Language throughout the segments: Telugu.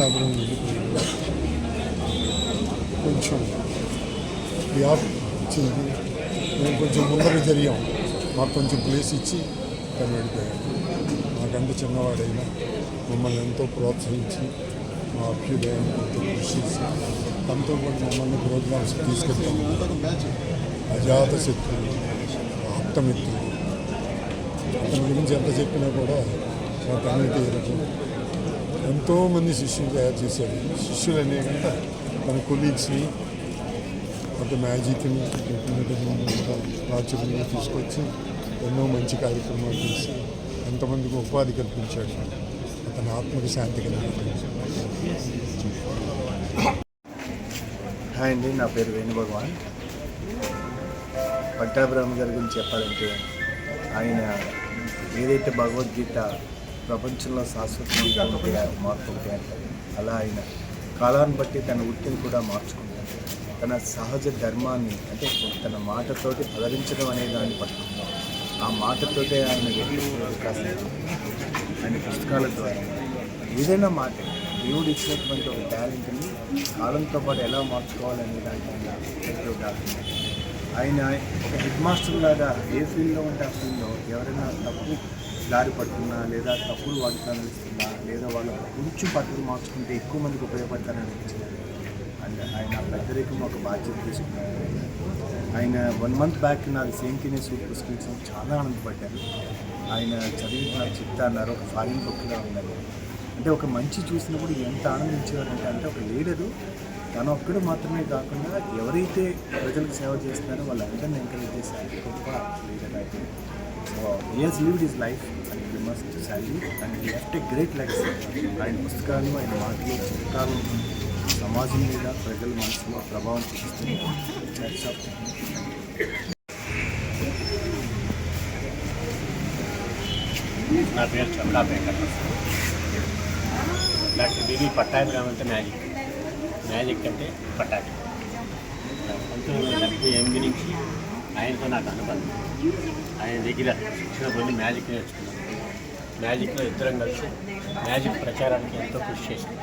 మిత్రుడు పట్టాపురం వెళ్ళిపోయింది కొంచెం గ్యాప్ వచ్చింది మేము కొంచెం ముందర జరిగాం మాకు కొంచెం ప్లేస్ ఇచ్చి తను వెళ్ళిపోయాడు మాకంటే చిన్నవాడైనా మమ్మల్ని ఎంతో ప్రోత్సహించి మా అభ్యుదయాన్ని ఎంతో కృషి చేసి తనతో పాటు మమ్మల్ని ప్రోగ్రామ్స్ తీసుకెళ్తాం అజాత శత్రువు ఆప్తమిత్రుడు అతని గురించి ఎంత చెప్పినా కూడా మాకు అన్ని తీరదు ఎంతోమంది శిష్యులు తయారు చేశారు. శిష్యులు అనే కనుక తన కొలీగ్స్ని ఒక మ్యాజిక్ని ప్రాచుర్యంగా తీసుకొచ్చి ఎన్నో మంచి కార్యక్రమాలు చేసి ఎంతమందికి ఉపాధి కల్పించాడు. అతని ఆత్మకి శాంతి కలిగించాడు. హాయ్ అండి నా పేరు వేణుభగవాన్ పట్టాభిరామ్ గారి గురించి చెప్పాలంటే ఆయన ఏదైతే భగవద్గీత ప్రపంచంలో శాశ్వతంగా ఉంటే అలా ఆయన కాలాన్ని బట్టి తన వృత్తిని కూడా మార్చుకుంటాడు తన సహజ ధర్మాన్ని అంటే తన మాటతోటి అలరించడం అనే దాన్ని పట్టుకుంటారు. ఆ మాటతోటే ఆయన ఆయన పుస్తకాల ద్వారా. ఏదైనా మాట దేవుడు ఇచ్చినటువంటి ఒక టాలెంట్ని కాలంతో పాటు ఎలా మార్చుకోవాలనే దాంట్లో ఆయన ఒక హెడ్ మాస్టర్ లాగా ఏ ఫీల్డ్లో ఉంటే ఆ ఫీల్డ్లో ఎవరైనా తప్పు దారి పడుతున్నా లేదా తప్పులు వాడుతాను ఇస్తున్నా లేదా వాళ్ళు కొంచెం పద్ధతులు మార్చుకుంటే ఎక్కువ మందికి ఉపయోగపడతారని అనిపిస్తుంది. అండ్ ఆయన పెద్దరికం ఒక బాధ్యత తీసుకున్నాను ఆయన వన్ మంత్ బ్యాక్ నాది సేమ్ కినే సూట్ పుస్తకం చాలా ఆనందపడ్డాను ఆయన చదివి నాకు చెప్తా అన్నారు. ఒక ఫారిన్ బుక్గా ఉన్నారు. అంటే ఒక మంచి చూసినప్పుడు ఎంత ఆనందించేవారంటే అంటే ఒక లీడరు తను ఒక్కడు మాత్రమే కాకుండా ఎవరైతే ప్రజలకు సేవ చేస్తున్నారో వాళ్ళందరినీ ఎంకరేజ్ చేసే గొప్ప లీడర్ అయితే so years lived his life and you must salute and you left a great life ఆయన పుస్తకాలు ఆయన మాటలు చిత్రాలు సమాజం మీద ప్రజల మనసులో ప్రభావం చూపిస్తుంది. నా పేరు చమడా వెంకటరమణ డాక్టర్ బిబి పట్టాభిరామ్ అంటే మ్యాజిక్. మ్యాజిక్ అంటే పట్టాభి. పంతొమ్మిది వందల డెబ్బై ఎనిమిది నుంచి ఆయనతో నాకు అనుబంధం ఆయన దగ్గర శిక్షణ పొంది మ్యాజిక్ నేర్చుకున్నాను మ్యాజిక్లో ఇద్దరం కలిసి మ్యాజిక్ ప్రచారానికి ఎంతో కృషి చేశాం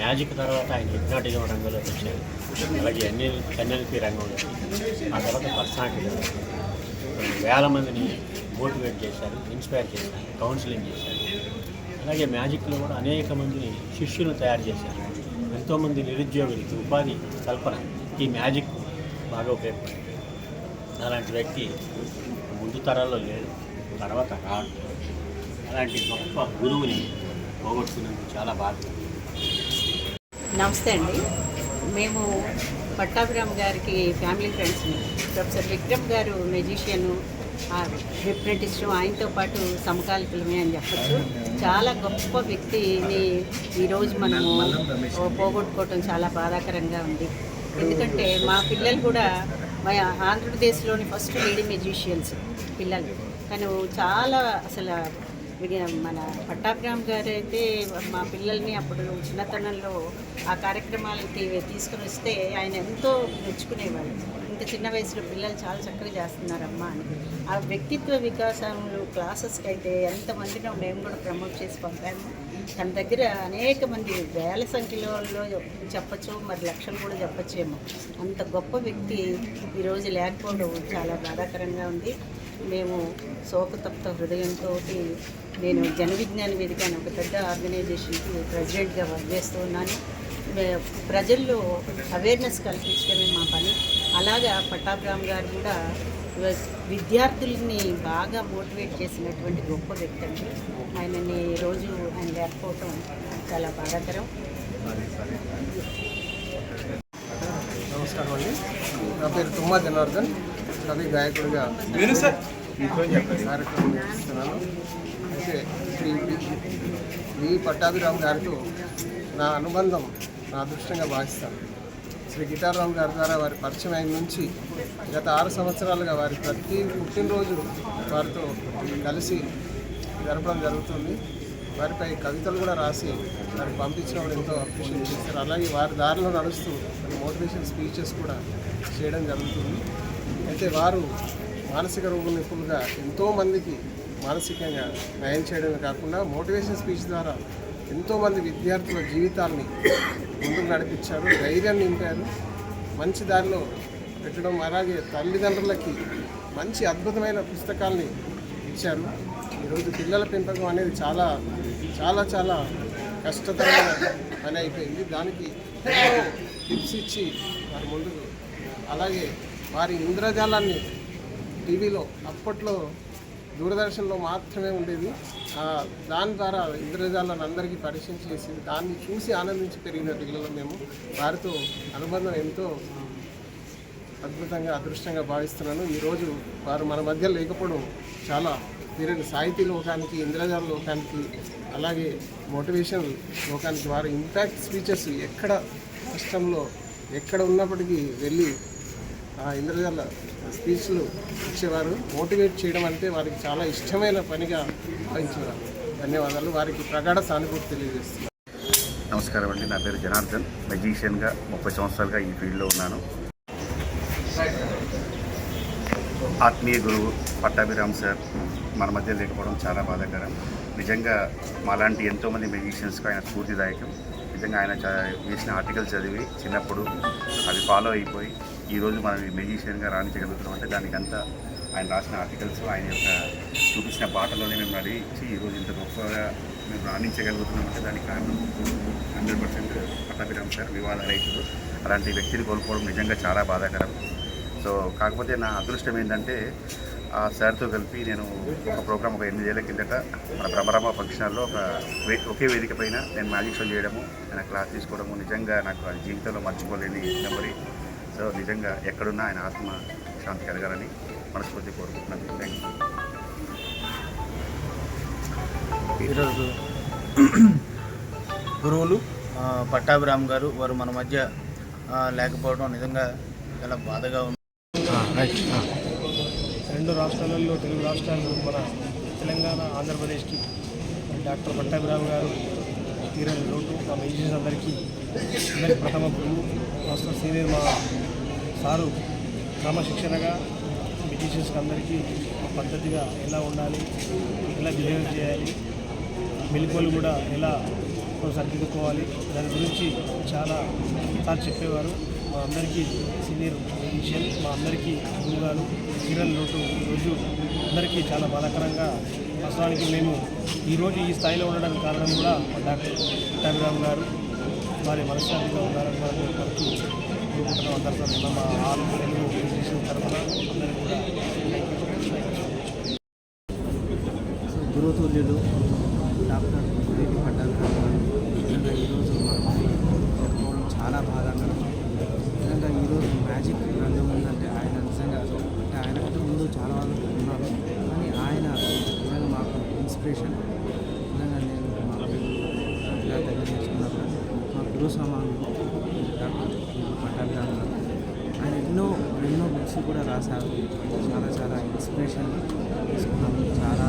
మ్యాజిక్ తర్వాత ఆయన హిప్నాటిజం రంగంలోకి వచ్చారు అలాగే ఎన్ఎల్ ఎన్ఎల్పి రంగంలోకి ఆ తర్వాత పర్సనాలిటీ వేల మందిని మోటివేట్ చేశారు ఇన్స్పైర్ చేశారు కౌన్సిలింగ్ చేశారు. అలాగే మ్యాజిక్లో కూడా అనేక మందిని శిష్యులను తయారు చేశారు. ఎంతోమంది నిరుద్యోగులకి ఉపాధి కల్పన ఈ మ్యాజిక్ బాగా ఉపయోగపడింది. అలాంటి వ్యక్తి ముందు తరాల్లో లేడు తర్వాత రాడు. అలాంటి గొప్ప గురువుని పోగొట్టుకున్నందుకు చాలా బాధ. నమస్తే అండి. మేము పట్టాభిరామ్ గారికి ఫ్యామిలీ ఫ్రెండ్స్ని ప్రొఫెసర్ విక్రమ్ గారు మెజిషియన్ హిప్నటిస్ట్ ఆయనతో పాటు సమకాలికులమే అని చెప్పచ్చు. చాలా గొప్ప వ్యక్తిని ఈరోజు మనము పోగొట్టుకోవటం చాలా బాధాకరంగా ఉంది. ఎందుకంటే మా పిల్లలు కూడా ఆంధ్రప్రదేశ్లోని ఫస్ట్ లేడీ మెజిషియన్స్ పిల్లలు. తను చాలా అసలు మన పట్టాభిరామ్ గారు అయితే మా పిల్లల్ని అప్పుడు చిన్నతనంలో ఆ కార్యక్రమాలకి తీసుకుని వస్తే ఆయన ఎంతో మెచ్చుకునేవాళ్ళు. ఇంత చిన్న వయసులో పిల్లలు చాలా చక్కగా చేస్తున్నారమ్మా అని. ఆ వ్యక్తిత్వ వికాసంలో క్లాసెస్కి అయితే ఎంతమందినో మేము కూడా ప్రమోట్ చేసి పంపాము. తన దగ్గర అనేక మంది వేల సంఖ్యలో చెప్పచ్చు మరి లక్షలు కూడా చెప్పచ్చేమో అంత గొప్ప వ్యక్తి ఈరోజు లేకపోవడం చాలా బాధాకరంగా ఉంది. మేము శోకతప్త హృదయంతో నేను జన విజ్ఞాన వేదిక అనే ఒక పెద్ద ఆర్గనైజేషన్కి ప్రెసిడెంట్గా వర్క్ చేస్తూ ఉన్నాను. ప్రజల్లో అవేర్నెస్ కల్పించడమే మా పని. అలాగా పట్టాభిరామ్ గారు కూడా విద్యార్థుల్ని బాగా మోటివేట్ చేసినటువంటి గొప్ప వ్యక్తి అండి. ఆయనని రోజు ఆయన లేకపోవటం చాలా బాధాకరం. నమస్కారం అండి. నా పేరు తుమ్మా జనార్దన్. కవి గాయకుడిగా కార్యక్రమం నిర్వహిస్తున్నాను. అయితే శ్రీ వి పట్టాభిరామ్ గారితో నా అనుబంధం నా అదృష్టంగా భావిస్తాను. శ్రీ గిటారాం గారి ద్వారా వారి పరిచయం అయిన నుంచి గత ఆరు సంవత్సరాలుగా వారి ప్రతి పుట్టినరోజు వారితో కలిసి జరపడం జరుగుతుంది. వారిపై కవితలు కూడా రాసి వారికి పంపించినప్పుడు ఎంతో అప్రిషియేట్ చేస్తారు అలాగే వారి దారిలో నడుస్తూ మోటివేషన్ స్పీచెస్ కూడా చేయడం జరుగుతుంది. అయితే వారు మానసిక రోగ నిపుణులుగా ఎంతోమందికి మానసికంగా నయం చేయడమే కాకుండా మోటివేషన్ స్పీచ్ ద్వారా ఎంతోమంది విద్యార్థుల జీవితాల్ని ముందుకు నడిపించారు ధైర్యం నింపారు. మంచి దారిలో పెట్టడం అలాగే తల్లిదండ్రులకి మంచి అద్భుతమైన పుస్తకాల్ని ఇచ్చారు. ఈరోజు పిల్లల పెంపకం అనేది చాలా చాలా చాలా కష్టతరమైన పని అయిపోయింది. దానికి టిప్స్ ఇచ్చి వారి ముందుకు అలాగే వారి ఇంద్రజాలాన్ని టీవీలో అప్పట్లో దూరదర్శన్లో మాత్రమే ఉండేది. దాని ద్వారా ఇంద్రజాలను అందరికీ పరిచయం చేసి దాన్ని చూసి ఆనందించి పెరిగిన పిల్లలు మేము. వారితో అనుబంధం ఎంతో అద్భుతంగా అదృష్టంగా భావిస్తున్నాను. ఈరోజు వారు మన మధ్య లేకపోవడం చాలా వీరిని సాహితీ లోకానికి ఇంద్రజాల లోకానికి అలాగే మోటివేషన్ లోకానికి వారి ఇంపాక్ట్ స్పీచెస్ ఎక్కడ కష్టంలో ఎక్కడ ఉన్నప్పటికీ వెళ్ళి ఆ ఇంద్రజాల స్పీచ్లు ఇచ్చేవారు. మోటివేట్ చేయడం అంటే వారికి చాలా ఇష్టమైన పనిగా భావించేవారు. ధన్యవాదాలు. వారికి ప్రగాఢ సానుభూతి తెలియజేస్తున్నాను. నమస్కారం అండి. నా పేరు జనార్దన్. మెజీషియన్గా ముప్పై సంవత్సరాలుగా ఈ ఫీల్డ్లో ఉన్నాను. ఆత్మీయ గురువు పట్టాభిరామ్ సార్ మన మధ్య లేకపోవడం చాలా బాధాకరం. నిజంగా మాలాంటి ఎంతోమంది మెజిషియన్స్కి ఆయన స్ఫూర్తిదాయకం. నిజంగా ఆయన చ- వేసిన చదివి చిన్నప్పుడు అవి ఫాలో అయిపోయి ఈరోజు మనం మెజిషియన్గా రాణించగలుగుతున్నాం. అంటే దానికంతా ఆయన రాసిన ఆర్టికల్స్ ఆయన యొక్క చూపించిన బాటలోనే మేము నడిచి ఈరోజు ఇంత గొప్పగా మేము రాణించగలుగుతున్నాం. అంటే దానికి కారణం హండ్రెడ్ పర్సెంట్ పట్టాభిరామ్ సార్ వివాద రైతులు అలాంటి వ్యక్తిని కోల్పోవడం నిజంగా చాలా బాధాకరం. సో కాకపోతే నా అదృష్టం ఏంటంటే ఆ సార్తో కలిపి నేను ఒక ప్రోగ్రామ్ ఒక ఎనిమిదేళ్ళ కిందట మన భ్రమరామ ఫంక్షన్లో ఒక వే ఒకే వేదిక పైన నేను మ్యాజిక్ షో చేయడము నేను క్లాస్ తీసుకోవడము నిజంగా నాకు అది జీవితంలో మర్చిపోలేని మెమరీ. సో నిజంగా ఎక్కడున్నా ఆయన ఆత్మ శాంతి కలగాలని మనస్ఫూర్తి కోరుకుంటున్నాను. థ్యాంక్ యూ ఈరోజు గురువులు పట్టాభిరామ్ గారు వారు మన మధ్య లేకపోవడం నిజంగా చాలా బాధగా ఉంది. రెండు రాష్ట్రాలలో తెలుగు రాష్ట్రాలు మన తెలంగాణ ఆంధ్రప్రదేశ్కి డాక్టర్ పట్టాభిరామ్ గారు తీరని లోటు. మా మెజిషియన్స్ అందరికీ అందరికీ ప్రథమ గురువు మాస్టర్ సీనియర్ మా సారు క్రమశిక్షణగా మెజిషియన్స్కి అందరికీ ఒక పద్ధతిగా ఎలా ఉండాలి ఎలా బిహేవ్ చేయాలి మెలకువలు కూడా ఎలా సర్దిద్దుకోవాలి దాని గురించి చాలా సార్ చెప్పేవారు. మా అందరికీ సీనియర్ మ్యూజిషియన్ మా అందరికీ గురుగారు కిరణ్ లోటు ఈరోజు అందరికీ చాలా బాధాకరంగా వాస్తవానికి మేము ఈరోజు ఈ స్థాయిలో ఉండడానికి కారణం కూడా మా డాక్టర్ పట్టాభిరామ్ గారు వారి మనశ్శాంతిగా ఉన్నారని మనం కోరుకుంటూ కోరుకుంటున్నాం అందరి తరఫున మా ఆరు తెలుగు తరఫున గురుతుల్యులు డాక్టర్ రెడ్డి పట్టాభిరామ్ గారు నిజంగా ఈరోజు మనం చెప్పుకోవడం చాలా బాధాకరం. నిజంగా ఈరోజు మ్యాజిక్ రంగం ఉందంటే ఆయన నిజంగా అంటే ఆయనకంటే ముందు చాలా వాళ్ళు ఉన్నారు. కానీ ఆయన నిజంగా మాకు ఇన్స్పిరేషన్. నిజంగా నేను మా దగ్గర నేర్చుకున్నాను మా గురు సమానులు డాక్టర్ పట్టాభిరామ్ గారు ఆయన ఎన్నో బుక్స్ కూడా రాశారు. చాలా చాలా ఇన్స్పిరేషన్ తీసుకున్నాము చాలా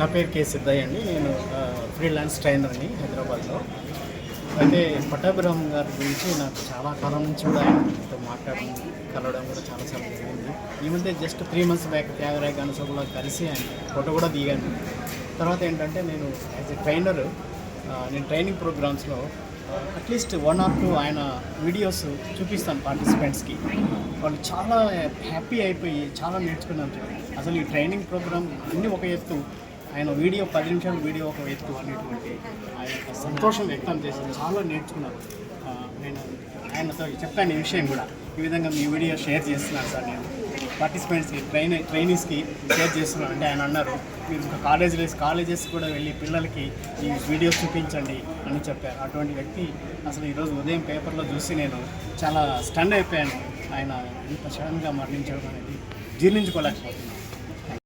నా పేరు కే సిద్ధయ్య అండి. నేను ఫ్రీలాన్స్ ట్రైనర్ని హైదరాబాద్లో. అయితే పట్టాభిరామ్ గారి గురించి నాకు చాలా కాలం నుంచి కూడా ఆయనతో మాట్లాడడం కలవడం కూడా చాలా చాలా జరిగింది. ఈ మధ్య just three months back Thyagaraya గణసభలో కలిసి ఆయన ఫోటో కూడా దిగాను. తర్వాత ఏంటంటే నేను యాజ్ ఎ ట్రైనర్ నేను ట్రైనింగ్ ప్రోగ్రామ్స్లో at least one or two ఆయన వీడియోస్ చూపిస్తాను పార్టిసిపెంట్స్కి వాళ్ళు చాలా హ్యాపీ అయిపోయి చాలా నేర్చుకున్నాను అసలు ఈ ట్రైనింగ్ ప్రోగ్రామ్ అన్నీ ఒక ఎత్తు. ఆయన వీడియో పది నిమిషాల వీడియో ఒక ఎత్తు అనేటువంటి ఆయన యొక్క సంతోషం వ్యక్తం చేసి చాలా నేర్చుకున్నారు. నేను ఆయనతో చెప్పాను ఈ విషయం కూడా. ఈ విధంగా మీ వీడియో షేర్ చేస్తున్నాను సార్ నేను. పార్టిసిపెంట్స్కి ట్రైన్ ట్రైనీస్కి షేర్ చేస్తున్నాను. అంటే ఆయన అన్నారు మీరు ఇంకా కాలేజీలో కాలేజెస్ కూడా వెళ్ళి పిల్లలకి ఈ వీడియోస్ చూపించండి అని చెప్పారు. అటువంటి వ్యక్తి అసలు ఈరోజు ఉదయం పేపర్లో చూసి నేను చాలా స్టన్ అయిపోయాను. ఆయన ఇంత సడన్గా మరణించడం అనేది జీర్ణించుకోలేకపోతున్నాను.